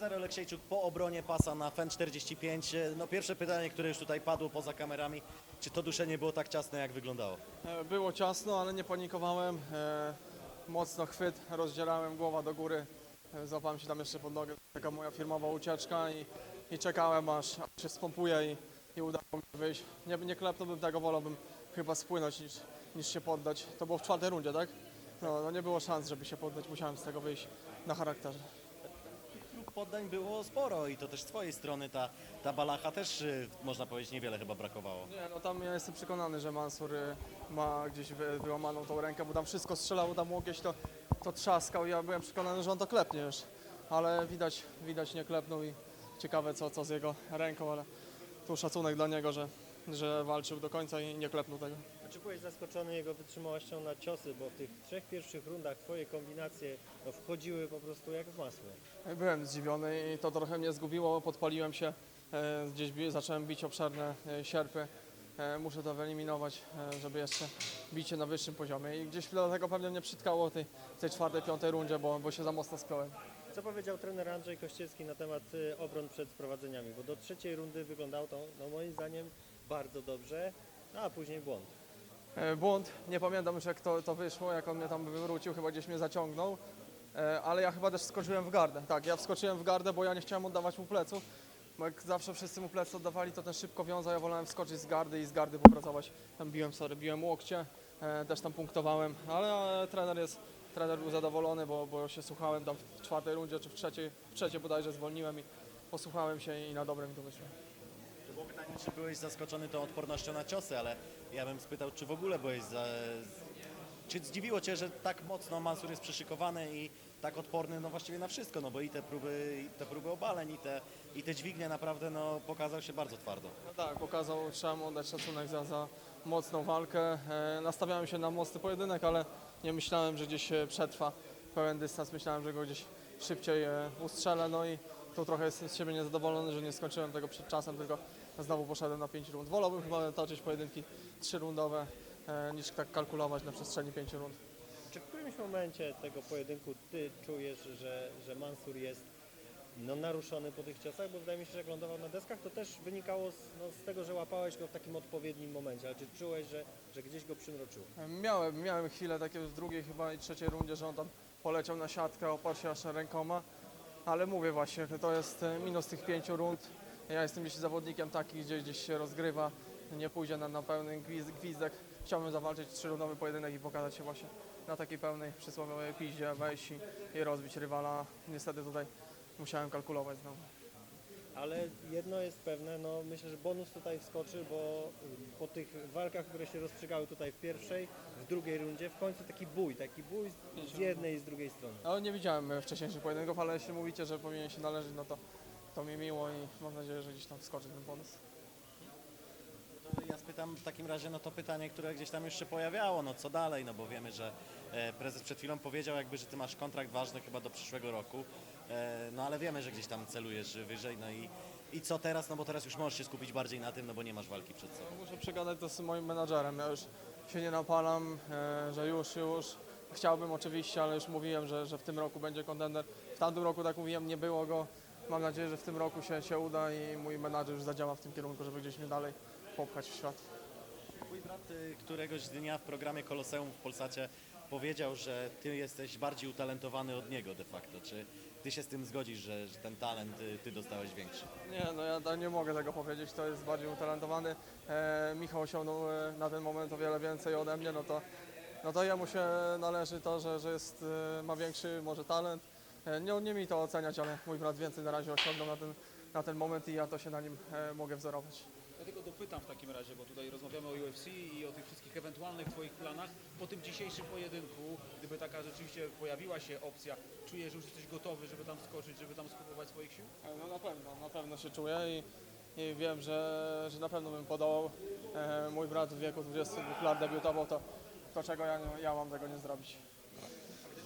Cezary Oleksiejczuk po obronie pasa na FEN 45. No pierwsze pytanie, które już tutaj padło poza kamerami, czy to duszenie było tak ciasne, jak wyglądało? E, Było ciasno, ale nie panikowałem. E, Mocno chwyt, rozdzierałem głowa do góry. E, Złapałem się tam jeszcze pod nogę. Taka moja firmowa ucieczka i, i czekałem aż, aż się spompuje i, i udało mi się wyjść. Nie, nie klepnąłbym tego, wolałbym chyba spłynąć niż, niż się poddać. To było w czwartej rundzie, tak? No, no nie było szans, żeby się poddać. Musiałem z tego wyjść na charakterze. Poddań było sporo i to też z twojej strony ta, ta balacha też, y, można powiedzieć, niewiele chyba brakowało. Nie, no tam ja jestem przekonany, że Mansur y, ma gdzieś wy, wyłamaną tą rękę, bo tam wszystko strzelało, tam łokieć to, to trzaskał. Ja byłem przekonany, że on to klepnie już, ale widać, widać nie klepnął i ciekawe co, co z jego ręką, ale tu szacunek dla niego, że, że walczył do końca i nie klepnął tego. Czy byłeś zaskoczony jego wytrzymałością na ciosy, bo w tych trzech pierwszych rundach twoje kombinacje no, wchodziły po prostu jak w masło. Byłem zdziwiony i to trochę mnie zgubiło, podpaliłem się, e, gdzieś bi- zacząłem bić obszerne e, sierpy. E, Muszę to wyeliminować, żeby jeszcze bicie na wyższym poziomie i gdzieś dlatego pewnie mnie przytkało w tej, tej czwartej, piątej rundzie, bo, bo się za mocno spiąłem. Co powiedział trener Andrzej Kościelski na temat obron przed sprowadzeniami? Bo do trzeciej rundy wyglądało to no, moim zdaniem bardzo dobrze, no, a później błąd. E, Błąd, nie pamiętam już jak to, to wyszło, jak on mnie tam wywrócił, chyba gdzieś mnie zaciągnął, E, ale ja chyba też wskoczyłem w gardę. Tak, ja wskoczyłem w gardę, bo ja nie chciałem oddawać mu pleców. Bo jak zawsze wszyscy mu plecy oddawali, to ten szybko wiązał, ja wolałem wskoczyć z gardy i z gardy popracować. Tam biłem, sorry, biłem łokcie, e, też tam punktowałem, ale trener jest, trener był zadowolony, bo, bo się słuchałem tam w czwartej rundzie, czy w trzeciej, w trzeciej bodajże zwolniłem i posłuchałem się i na dobre mi to wyszło. Było pytanie, czy byłeś zaskoczony tą odpornością na ciosy, ale ja bym spytał, czy w ogóle byłeś za... Czy zdziwiło Cię, że tak mocno Mansur jest przyszykowany i tak odporny no właściwie na wszystko, no bo i te próby, i te próby obaleń, i te, i te dźwignie naprawdę no, pokazał się bardzo twardo. No tak, pokazał, trzeba mu oddać szacunek za, za mocną walkę. E, nastawiałem się na mocny pojedynek, ale nie myślałem, że gdzieś przetrwa pełen dystans. Myślałem, że go gdzieś szybciej e, ustrzelę, no i tu trochę jestem z siebie niezadowolony, że nie skończyłem tego przed czasem, tylko znowu poszedłem na 5 rund. Wolałbym chyba toczyć pojedynki trzyrundowe, e, niż tak kalkulować na przestrzeni 5 rund. Czy w którymś momencie tego pojedynku ty czujesz, że, że Mansur jest no, naruszony po tych ciosach? Bo wydaje mi się, że jak lądował na deskach, to też wynikało z, no, z tego, że łapałeś go w takim odpowiednim momencie. Ale czy czułeś, że, że gdzieś go przymroczyło? Miałem, miałem chwilę takie w drugiej chyba i trzeciej rundzie, że on tam poleciał na siatkę, oparł się aż rękoma, ale mówię właśnie, że to jest e, minus tych pięciu rund. Ja jestem gdzieś zawodnikiem taki, gdzie gdzieś się rozgrywa, nie pójdzie na, na pełny gwiz- gwizdek. Chciałbym zawalczyć trzyrundowy pojedynek i pokazać się właśnie na takiej pełnej przysłowiowej piździe, wejść i, i rozbić rywala. Niestety tutaj musiałem kalkulować znowu. Ale jedno jest pewne, no myślę, że bonus tutaj wskoczy, bo po tych walkach, które się rozstrzygały tutaj w pierwszej, w drugiej rundzie, w końcu taki bój, taki bój z- jednej i z drugiej strony. Ale nie widziałem wcześniejszych pojedynków, ale jeśli mówicie, że powinien się należeć, no to, to mi miło i mam nadzieję, że gdzieś tam wskoczy ten bonus. To ja spytam w takim razie, no to pytanie, które gdzieś tam już się pojawiało, no co dalej, no bo wiemy, że e, prezes przed chwilą powiedział jakby, że ty masz kontrakt ważny chyba do przyszłego roku, e, no ale wiemy, że gdzieś tam celujesz wyżej, no i, i co teraz, no bo teraz już możesz się skupić bardziej na tym, no bo nie masz walki przed sobą. Muszę przegadać to z moim menadżerem. Ja już się nie napalam, e, że już, już. Chciałbym oczywiście, ale już mówiłem, że, że w tym roku będzie kontender. W tamtym roku, tak mówiłem, nie było go. Mam nadzieję, że w tym roku się, się uda i mój menadżer już zadziała w tym kierunku, żeby gdzieś mnie dalej popchać w świat. Twój brat y, któregoś dnia w programie Koloseum w Polsacie powiedział, że ty jesteś bardziej utalentowany od niego de facto. Czy ty się z tym zgodzisz, że, że ten talent y, ty dostałeś większy? Nie, no ja nie mogę tego powiedzieć, to jest bardziej utalentowany. E, Michał osiągnął e, na ten moment o wiele więcej ode mnie, no to, no to jemu się należy to, że, że jest, e, ma większy może talent. E, nie, nie mi to oceniać, ale mój brat więcej na razie osiągnął na ten, na ten moment i ja to się na nim e, mogę wzorować. Ja tylko dopytam w takim razie, bo tutaj rozmawiamy o UFC i o tych wszystkich ewentualnych Twoich planach. Po tym dzisiejszym pojedynku, gdyby taka rzeczywiście pojawiła się opcja, czujesz, że już jesteś gotowy, żeby tam skoczyć, żeby tam spróbować swoich sił? E, No na pewno, na pewno się czuję i, i wiem, że, że na pewno bym podołał. E, mój brat w wieku 22 lat debiutował, to, to czego ja, ja mam tego nie zrobić.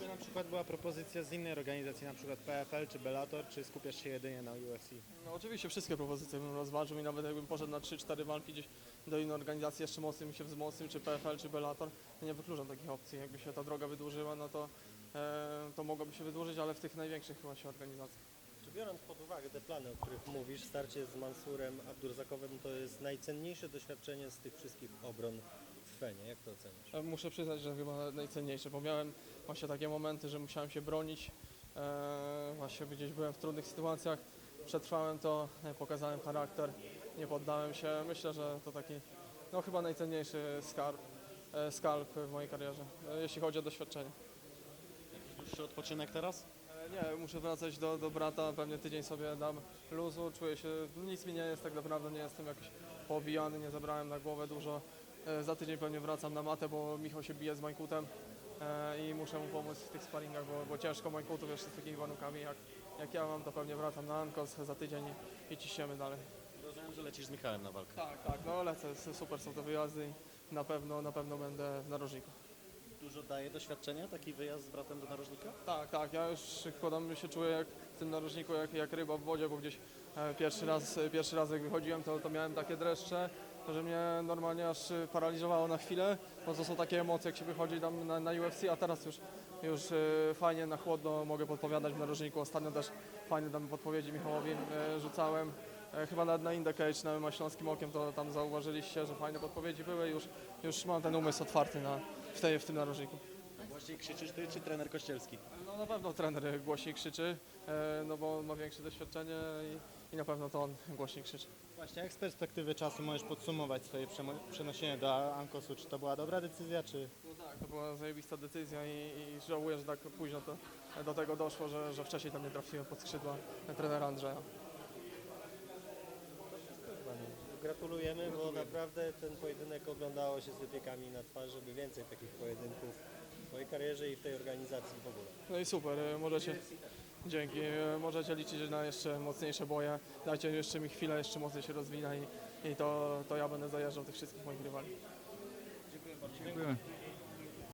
Gdyby na przykład była propozycja z innej organizacji, na przykład PFL czy Bellator, czy skupiasz się jedynie na UFC? No oczywiście wszystkie propozycje bym rozważył i nawet jakbym poszedł na 3-4 walki gdzieś do innej organizacji, jeszcze mocniej mi się wzmocnił, czy PFL, czy Bellator, to nie wykluczam takich opcji. Jakby się ta droga wydłużyła, no to, e, to mogłoby się wydłużyć, ale w tych największych chyba się organizacjach. Czy Biorąc pod uwagę te plany, o których mówisz, starcie z Mansurem Abdurzakowem to jest najcenniejsze doświadczenie z tych wszystkich obron Jak to oceniasz? E, Muszę przyznać, że chyba najcenniejsze, bo miałem właśnie takie momenty, że musiałem się bronić. E, właśnie gdzieś byłem w trudnych sytuacjach, przetrwałem to, e, pokazałem charakter, nie poddałem się. Myślę, że to taki no chyba najcenniejszy skarb, e, skalp w mojej karierze, e, jeśli chodzi o doświadczenie. Dłuższy odpoczynek teraz? E, Nie, muszę wracać do, do brata, pewnie tydzień sobie dam luzu, czuję się, nic mi nie jest tak naprawdę, nie jestem jakiś pobijany, nie zabrałem na głowę dużo. E, Za tydzień pewnie wracam na matę, bo Michał się bije z Mańkutem e, i muszę mu pomóc w tych sparingach, bo, bo ciężko Mańkutów jeszcze z takimi warunkami jak, jak ja mam, to pewnie wracam na Ankos za tydzień i, i ciśniemy dalej. Rozumiem, że lecisz z Michałem na walkę. Tak, tak, no lecę, super są te wyjazdy i na pewno, na pewno będę w narożniku. Dużo daje doświadczenia taki wyjazd z bratem do narożnika? Tak, tak, ja już podam się czuję jak w tym narożniku, jak, jak ryba w wodzie, bo gdzieś e, pierwszy raz, pierwszy raz jak wychodziłem, to, to miałem takie dreszcze, że mnie normalnie aż e, paraliżowało na chwilę, bo to są takie emocje, jak się wychodzi tam na, na UFC, a teraz już, już e, fajnie na chłodno mogę podpowiadać w narożniku. Ostatnio też fajne tam podpowiedzi Michałowi e, rzucałem. E, Chyba nawet na Indecage, na Śląskim Okiem, to tam zauważyliście, że fajne podpowiedzi były. Już, już mam ten umysł otwarty na, w, tej, w tym narożniku. Właściwie krzyczysz ty czy trener Kościelski? No na pewno trener głośniej krzyczy, e, no bo ma większe doświadczenie i, i na pewno to on głośniej krzyczy. Właśnie, jak z perspektywy czasu możesz podsumować swoje przeniesienie do Ankosu? Czy to była dobra decyzja, czy... No tak, to była zajebista decyzja i, i żałuję, że tak późno to, do tego doszło, że, że wcześniej tam nie trafiłem pod skrzydła trenera Andrzeja. Gratulujemy, bo naprawdę ten pojedynek oglądało się z wypiekami na twarzy, żeby więcej takich pojedynków w twojej karierze i w tej organizacji w ogóle. No i super, e, możecie, dzięki, możecie liczyć na jeszcze mocniejsze boje, dajcie jeszcze mi chwilę, jeszcze mocniej się rozwinę i, i to, to ja będę zajeżdżał tych wszystkich moich rywali. Dziękujemy.